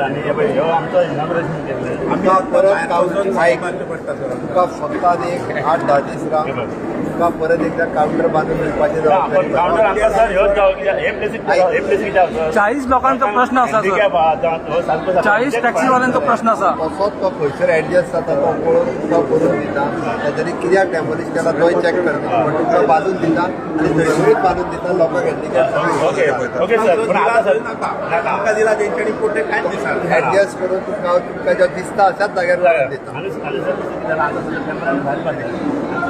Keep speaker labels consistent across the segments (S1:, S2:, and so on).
S1: आणि हे पळय, ह्यो आमचो इनॉग्रेशन केल्लें
S2: तुका परत कावंटर ऐक तुका फक्त एक आठ धा दीस राव तुका परत एकदा कावंटर बांदून दिवपाची
S1: आपण काउंटर
S2: जबाबदारी
S1: हे हे प्लेसीक जावं
S3: चाळीस लोकांचा प्रश्न असा सर.
S1: हँडिकॅप आहा, जावं हो
S3: चाळीस टॅक्सीवाल्यांचा प्रश्न असा.
S2: तसोच तो खंयसर ऍडजस्ट जाता तो पळोवन तुका करून दिता नाहीतरी कित्याक डॅमोलिश केला तोय चॅक करता. पण तुका बांदून दिता आणि थंयसरूच बांदून दिता लोकांक हँडिकॅप
S1: ओके ओके सर. पण आता सर नाका
S4: दिला तेंच्यानी पोटे कांयच दिसना
S2: ऍडजस्ट करून तुका तुका जो दिसता अशाच जाग्यार दिता.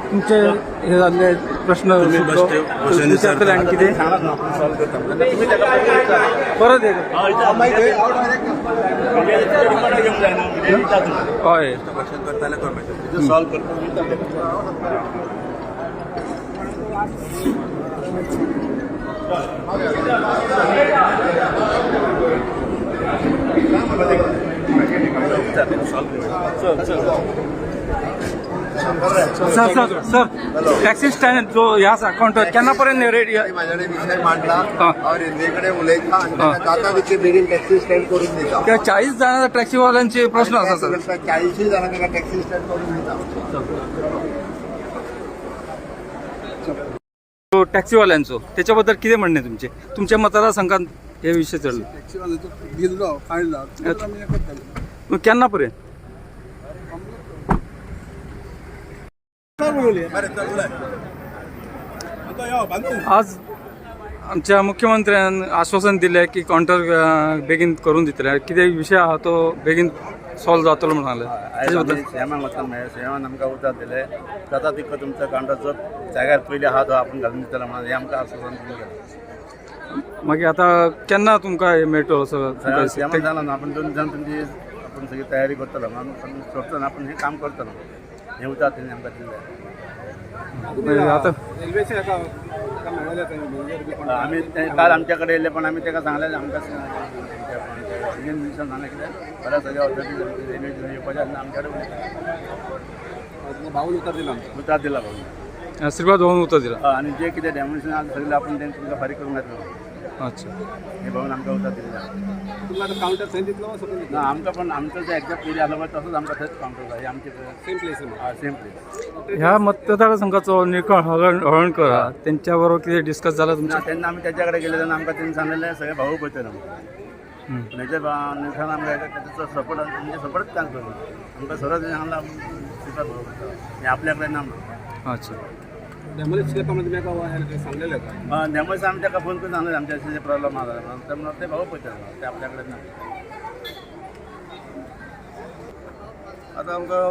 S3: तुमचे हे झाले प्रश्न विचारतले आणि किती परत एक
S1: घेऊन जायना
S3: sir sir sir taxi stand जो ह्या अकाउंट केन्ना पर्यंत रेडी
S2: माझ्याकडे विषय मांडला. उलयता जाता बेगीन टॅक्सी स्टँड करून दिता.
S3: त्या चाळीस टॅक्सीवाल्यांचे प्रश्न असा सर.
S2: चाळीसशे जाणां ताका टॅक्सी स्टँड करून दिता.
S3: टॅक्सीवाल्यांचो त्याच्याबद्दल किती म्हणणे तुमचे? तुमच्या मतदारसंघात हे विषय चढले.
S5: दिलो काढला. हे.
S3: मग केन्ना पर्यंत आज आमच्या मुख्यमंत्र्यान आश्वासन दिले की काउंटर अं, बेगीन करून दितले कितें विशय आहा तो बेगीन सॉल्व जातलो म्हणाले त्याच्याबद्दल
S4: सेमान वचून मेळ्ळे सेमान आमकां उतर दिले जाता तितको तुमचो काउंटरचो जाग्यार पयलीं आहा तो आपूण घालून दितलो म्हणून हें आमकां आश्वासन दिलें
S3: मागीर आतां केन्ना तुमकां हे मेळटलो
S4: सेमान जालो न्हू आपूण दोन जाण तुमची आपूण सगळी तयारी करतलो सोडटलो ना आपूण हें काम करतलो. हें उतर तेणी आमकां दिलें
S3: मागीर आतां
S4: आमी ते काल आमच्या कडेन येयले पण आमी ताका सांगलें आमकां इंडियन मिनिस्टर सांगलें कितें परत सगळ्या ऑथॉरिटी रेल्वे येवपाचें आसना आमच्या कडेन
S5: भाऊल उतर दिला
S4: उतर दिला भाऊ.
S3: आशिर्वाद होऊन उतर दिला.
S4: आणि जे कितें डेमोनेशन आसा सगळें आपूण तें तुमकां फारीक करून घातलो.
S3: अच्छा.
S4: हे आमकां उतर दिलें
S5: तुमकां आतां काउंटर थंय दितलो वा सकयल
S4: ना आमकां पण आमचो जो एक्झॅक्ट एरिया आसलो पळय तसोच आमकां थंयच कावंटर जाय हे आमचे
S5: सेम प्लेस
S4: सेम प्लेस
S3: ह्या मतदारसंघाचो निकळ हळण हळणकर आहा त्यांच्या बरोबर कितें डिस्कस जाला
S4: ना
S3: तुमचे?
S4: तेन्ना आमी तेच्या कडेन गेले तेन्ना आमकां तेणी सांगलेलें सगळे भाऊ पळयतले हेच्या निशान आमकां तेचो सपोर्ट म्हणजे सपोर्टच काम करू आमकां सरळ सांगला भाऊ हे आपल्या कडेन ना म्हणून.
S3: अच्छा.
S5: डॅमोलेज करता म्हणजे तुमी एका का?
S4: नेमच आमी का फोन करून सांगलें आमच्या अशें प्रॉब्लम आसा म्हणून ते भाऊ पैसे ते आपल्या कडेन
S5: आता आमकां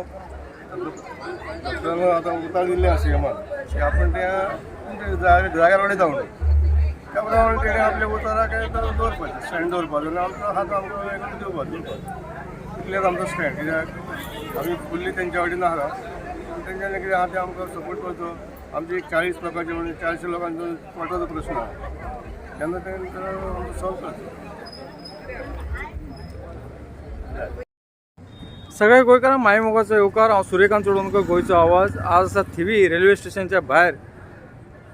S5: आतां उतर दिल्लें आसा सीएमान आपण त्या जाग्यार उडे जावं त्या प्रमाणे तेणे आपल्या उतराक दवरपाचें स्टँड दवरपाचो आमकां आमचो हात आमकां वेगळो दिवपाचो इतलेंच आमचो स्टँड कित्याक आमी फुल्ली तेंच्या वाटेन आहा तेंच्यानी कितें आहा तें आमकां सपोर्ट करचो आमचे चाळीस लोकांचे म्हणजे चारशे लोकांचो पोटाचा प्रश्न आहे. त्यांना तें सॉल्व करचो
S3: सगळे गोंयकारांक मायमोगाचो येवकार हांव सूर्यकांत चोडणकर गोंयचो आवाज. आज आसा थिवी रेल्वे स्टेशनच्या भायर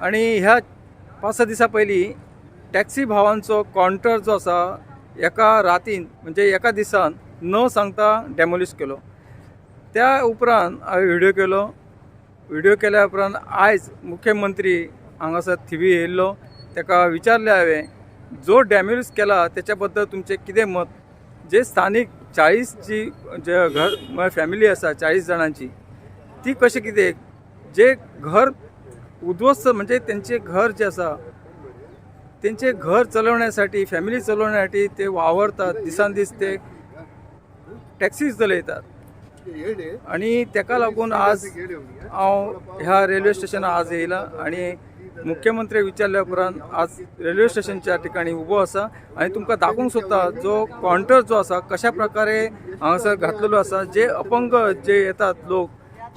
S3: आनी ह्या पांच स दिसां पयलीं टॅक्सी भावांचो काउंटर जो आसा एका रातीन म्हणजे एका दिसान न सांगता डॅमोलिश केलो. त्या उपरांत हांवें व्हिडिओ केलो. व्हिडिओ केल्या उपरांत आयज मुख्यमंत्री हांगासर थिवी येयल्लो ताका विचारलें हांवें जो डॅमेज केला त्याच्या बद्दल तुमचें कितें मत? जे स्थानीक चाळीसची जे घर फॅमिली आसा चाळीस जाणांची ती कशें कितें? जे घर उद्ध्वस्त म्हणजे त्यांचे घर जे आसा त्यांचे घर चलवण्यासाठी फॅमिली चलवण्यासाठी ते वावरतात दिसान दीस ते टॅक्सीज चलयतात. आणि ताका लागून आज हांव ह्या रेल्वे स्टेशनार आज येयला आणि मुख्यमंत्री विचारल्या उपरांत आज रेल्वे स्टेशनच्या ठिकाणी उबो आसा आणि तुमकां दाखोवंक सोदता जो काउंटर जो आसा कशा प्रकारे हांगासर घातलेलो आसा जे अपंग जे येतात लोक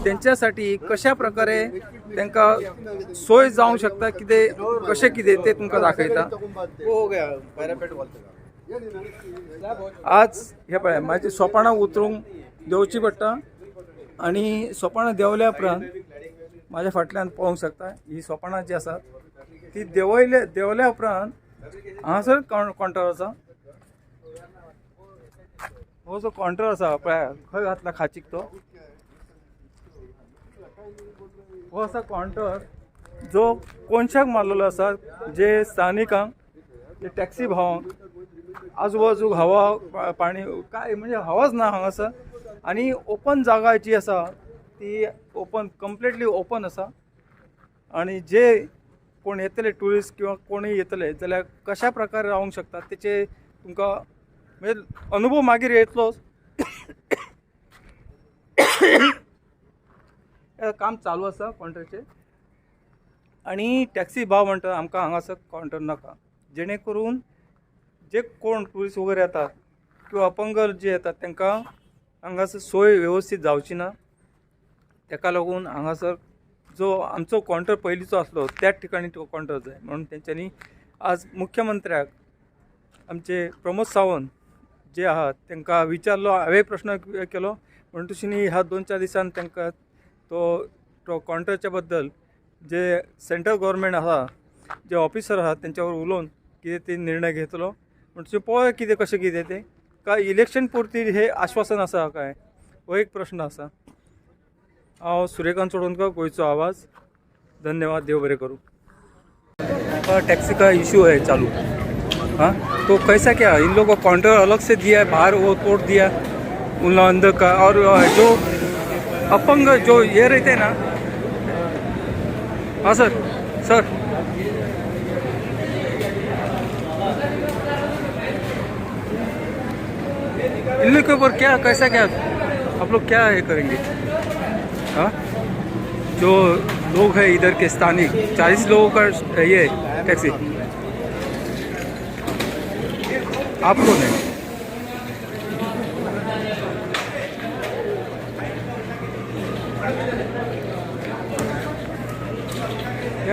S3: त्यांच्यासाठी कशा प्रकारे तांकां सोय जावंक शकता कितें कशें कितें ते तुमकां दाखयता आज हे पळय माझी सोपाणां उतरूंक देंवची पडटा आणि सोपाणां देंवल्या उपरांत माझ्या फाटल्यान पळोवंक शकता. ही सोपाणां जी आसात ती देंवयले देंवल्या उपरांत हांगासर काउंटर आसा. हो जो काउंटर आसा पळय खंय घातला खाचीक तो. हो असा काउंटर जो कोनशाक मारलेलो आसा जे स्थानिकांक जे टॅक्सी भावांक आजूबाजूक हवा पाणी काय म्हणजे हवाच ना हांगासर. आणि ओपन जागा जी आसा ती ओपन कम्प्लिटली ओपन आसा आणि जे कोण येतले ट्युरिस्ट किंवा कोणूय येतले जाल्यार कशा प्रकारे रावंक शकतात तेचे तुमकां म्हणजे अनुभव मागीर येतलोच काम चालू आसा काउंटरचे आणि टॅक्सी भाव म्हणटा आमकां हांगासर काउंटर नाका. जेणे करून जे कोण ट्युरिस्ट वगैरे येतात किंवा अपंग जे येतात तांकां हांगासर सोय वेवस्थीत जावची ना ताका लागून हांगासर जो आमचो काउंटर पयलींचो आसलो त्याच ठिकाणी तो काउंटर जाय. म्हणून तेंच्यांनी आज मुख्यमंत्र्याक आमचे प्रमोद सावंत जे आहात तांकां विचारलो हांवें प्रश्न केलो. म्हणून तशी ह्या दोन चार दिसान तांकां तो तो काउंटरच्या बद्दल जे सेंट्रल गव्हर्मेंट आहा जे ऑफिसर आहात तेंच्या उलोवन कितें ते निर्णय घेतलो. म्हणजे पळय कितें कशें कितें तें? काय इलेक्शन पुरती हे आश्वासन आसा काय हो एक प्रश्न असा. हांव सूर्यकांत चोडणकर गोयचो आवाज. धन्यवाद देव बरें करूं. टॅक्सी टैक्सी का इशू है चालू? हाँ? तो कैसा क्या? इन लोगों को काउंटर अलग से दिया है बाहर वो तोड़ दिया. उन अंदर का और जो अपंग जो ये रहते हैं ना। हाँ सर सर। इन लोग के ऊपर क्या, कैसा क्या, आप लोग क्या ये करेंगे? हाँ? जो लोग हैं इधर के स्थानिक चालीस लोगों का ये टैक्सी। आप कौन है?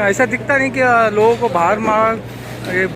S3: ऐसा दिखता नहीं कि लोगों को बाहर मार